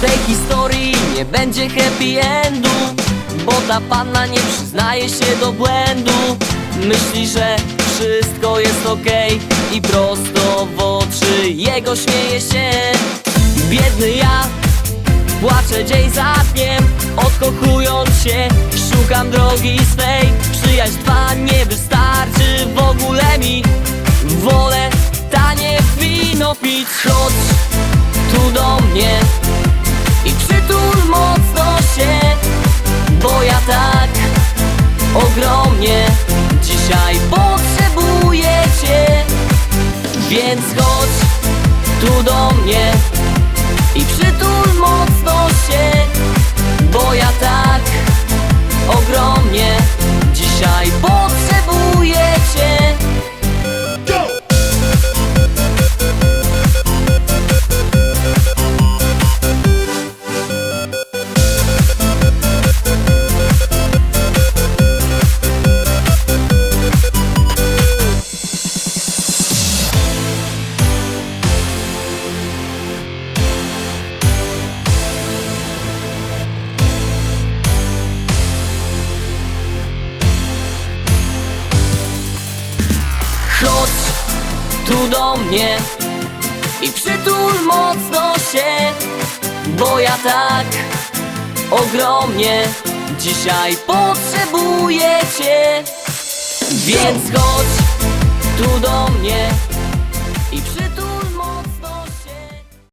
tej historii nie będzie happy endu Bo ta panna nie przyznaje się do błędu. Myśli, że wszystko jest okej I prosto w oczy jego śmieje się. Biedny ja Płaczę dzień za dniem, odkochując się Szukam drogi swej. Przyjaźń twa nie wystarczy w ogóle mi Wolę tanie wino pić. Chodź tu do mnie ogromnie Dzisiaj potrzebuję cię. Więc chodź tu do mnie i przytul mocno się Bo ja tak ogromnie Dzisiaj tu do mnie I przytul mocno się Bo ja tak ogromnie Dzisiaj potrzebuję cię. Więc chodź tu do mnie